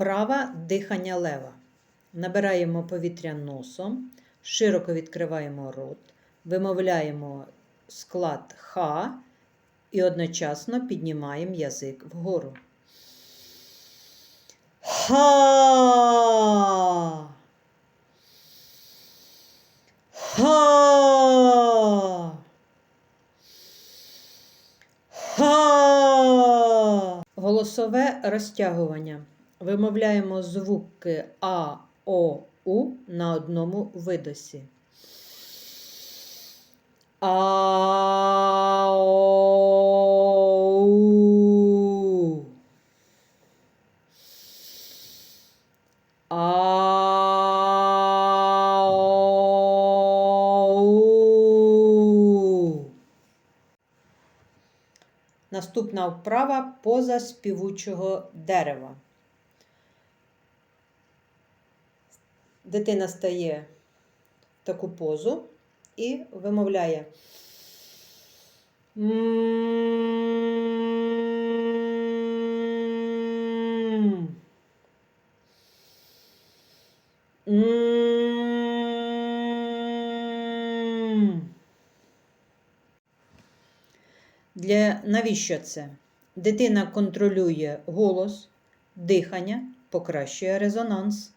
Вправа дихання лева. Набираємо повітря носом, широко відкриваємо рот, вимовляємо склад Х і одночасно піднімаємо язик вгору. Ха. Ха. Ха. Голосове розтягування. Вимовляємо звуки А, О, У на одному видосі. А, О, У. А, О, У. Наступна вправа поза співучого дерева. Дитина стає в таку позу і вимовляє. Для навіщо це? Дитина контролює голос, дихання, покращує резонанс.